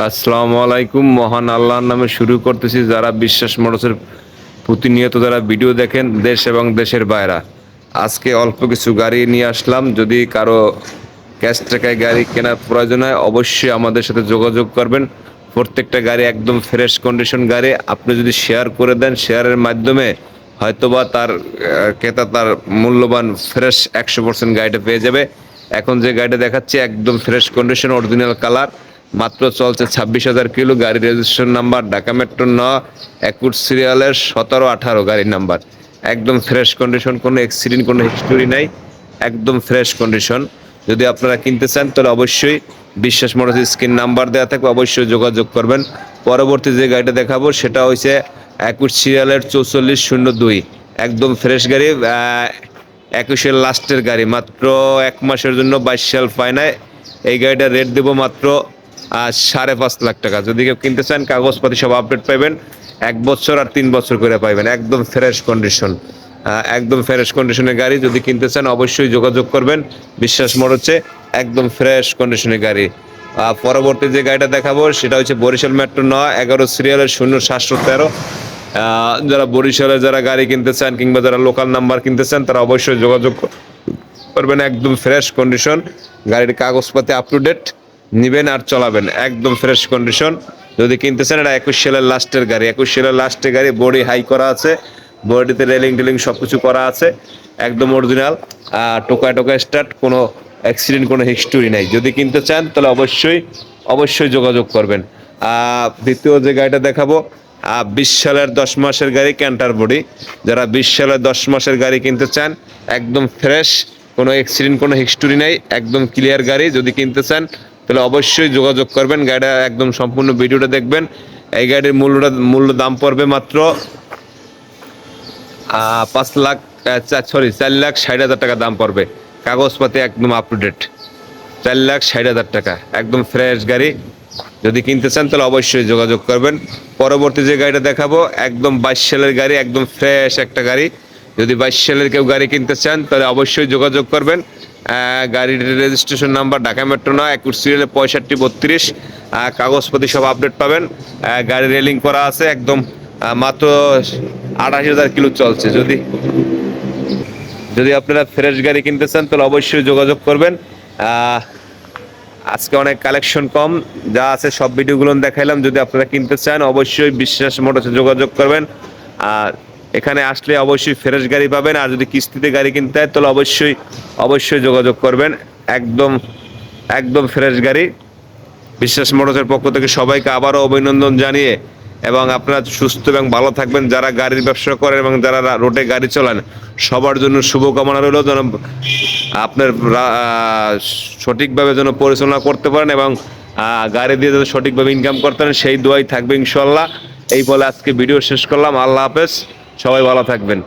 আসসালামু আলাইকুম, মহান আল্লাহর নামে শুরু করতেছি যারা বিশ্বাস মোটরসের প্রতিনিয়ত যারা ভিডিও দেখেন দেশ এবং দেশের বাইরা। আজকে অল্প কিছু গাড়ি নিয়ে আসলাম, যদি কারও ক্যাশ টাকায় গাড়ি কেনার প্রয়োজন হয়, অবশ্যই আমাদের সাথে যোগাযোগ করবেন। প্রত্যেকটা গাড়ি একদম ফ্রেশ কন্ডিশন গাড়ি। আপনি যদি শেয়ার করে দেন শেয়ারের মাধ্যমে হয়তোবা তার ক্রেতা তার মূল্যবান ফ্রেশ একশো পার্সেন্ট গাড়িটা পেয়ে যাবে। এখন যে গাড়িটা দেখাচ্ছি, একদম ফ্রেশ কন্ডিশন অরিজিনাল কালার মাত্র চলছে ছাব্বিশ হাজার কিলো গাড়ির রেজিস্ট্রেশন নাম্বার ঢাকা মেট্রো ন, একুশ সিরিয়ালের সতেরো, আঠারো গাড়ির নাম্বার একদম ফ্রেশ কন্ডিশন কোনো অ্যাক্সিডেন্ট কোনো হিস্টোরি নাই, একদম ফ্রেশ কন্ডিশন যদি আপনারা কিনতে চান, তাহলে অবশ্যই বিশ্বাস মোটর স্ক্রিন নাম্বার দেওয়া থাকবে, অবশ্যই যোগাযোগ করবেন। পরবর্তী যে গাড়িটা দেখাবো, সেটা হচ্ছে একুশ সিরিয়ালের চৌচল্লিশ শূন্য দুই। একদম ফ্রেশ গাড়ি একুশের লাস্টের গাড়ি, মাত্র এক মাসের জন্য বাইশ সাল ফাইনায় এই গাড়িটা রেট দেবো মাত্র সাড়ে পাঁচ লাখ টাকা। যদি কেউ কিনতে চান, কাগজপাতি সব আপডেট পাইবেন। এক বছর আর তিন বছর করে পাইবেন। একদম ফ্রেশ কন্ডিশন একদম ফ্রেশ কন্ডিশনের গাড়ি যদি কিনতে চান, অবশ্যই যোগাযোগ করবেন। বিশ্বাস মোড় হচ্ছে একদম ফ্রেশ কন্ডিশনের গাড়ি। পরবর্তী যে গাড়িটা দেখাবো, সেটা হচ্ছে বরিশাল মেট্রো ন এগারো সিরিয়ালের শূন্য সাতশো তেরো। যারা বরিশালে যারা গাড়ি কিনতে চান কিংবা যারা লোকাল নাম্বার কিনতে চান, তারা অবশ্যই যোগাযোগ করবেন। একদম ফ্রেশ কন্ডিশন গাড়ির কাগজপাতি আপ টু ডেট নিবেন আর চলাবেন। একদম ফ্রেশ কন্ডিশন যদি কিনতে চান এটা একুশ সালের লাস্টের গাড়ি। একুশ সালের লাস্টের গাড়ি বডি হাই করা আছে। বডিতে রেলিং টেলিং সব কিছু করা আছে। একদম অরিজিনাল টোকায় টোকায় স্টার্ট কোনো অ্যাক্সিডেন্ট কোনো হিস্টোরি নাই। যদি কিনতে চান, তাহলে অবশ্যই অবশ্যই যোগাযোগ করবেন। দ্বিতীয় যে গাড়িটা দেখাবো বিশ সালের দশ মাসের গাড়ি ক্যান্টার বডি যারা বিশ সালের দশ মাসের গাড়ি কিনতে চান, একদম ফ্রেশ কোনো অ্যাক্সিডেন্ট কোনো হিস্টোরি নাই। একদম ক্লিয়ার গাড়ি। যদি কিনতে চান তাহলে অবশ্যই যোগাযোগ করবেন, গাড়িটা একদম সম্পূর্ণ ভিডিওটা দেখবেন। এই গাড়ির মূল্যটা, মূল্য দাম পড়বে মাত্র পাঁচ লাখ সরি চার লাখ ষাট হাজার টাকা দাম পড়বে। কাগজপাতি একদম আপ টু ডেট চার লাখ ষাট হাজার টাকা, একদম ফ্রেশ গাড়ি। যদি কিনতে চান তাহলে অবশ্যই যোগাযোগ করবেন। পরবর্তী যে গাড়িটা দেখাবো, একদম বাইশ সালের গাড়ি, একদম ফ্রেশ একটা গাড়ি। যদি বাইশ সালের কেউ গাড়ি কিনতে চান তাহলে অবশ্যই যোগাযোগ করবেন। গাড়ির রেজিস্ট্রেশন নাম্বার ঢাকা মেট্রো নয় একুশ সিরিয়ালে পঁয়ষট্টি, বত্রিশ কাগজপাতি সব আপডেট পাবেন। গাড়ি রেলিং করা আছে একদম মাত্র আঠাশ হাজার কিলো চলছে। যদি যদি আপনারা ফ্রেশ গাড়ি কিনতে চান, তাহলে অবশ্যই যোগাযোগ করবেন। আজকে অনেক কালেকশন কম, যা আছে সব ভিডিওগুলো দেখাইলাম। যদি আপনারা কিনতে চান, অবশ্যই বিশ্বাস মোটরসে যোগাযোগ করবেন। আর এখানে আসলে অবশ্যই ফ্রেশ গাড়ি পাবেন, আর যদি কিস্তিতে গাড়ি কিনতে হয়, তাহলে অবশ্যই অবশ্যই যোগাযোগ করবেন। একদম একদম ফ্রেশ গাড়ি। বিশ্বাস মোটরসের পক্ষ থেকে সবাইকে আবারও অভিনন্দন জানিয়ে, এবং আপনারা সুস্থ এবং ভালো থাকবেন। যারা গাড়ির ব্যবসা করেন এবং যারা রোডে গাড়ি চালান, সবার জন্য শুভকামনা রইল। যেন আপনার সঠিকভাবে যেন পরিচালনা করতে পারেন এবং গাড়ি দিয়ে যেন সঠিকভাবে ইনকাম করতে পারেন, সেই দোয়াই থাকবে ইনশাল্লাহ এই বলে আজকে ভিডিও শেষ করলাম। আল্লাহ হাফেজ। সবাই ভালো থাকবেন।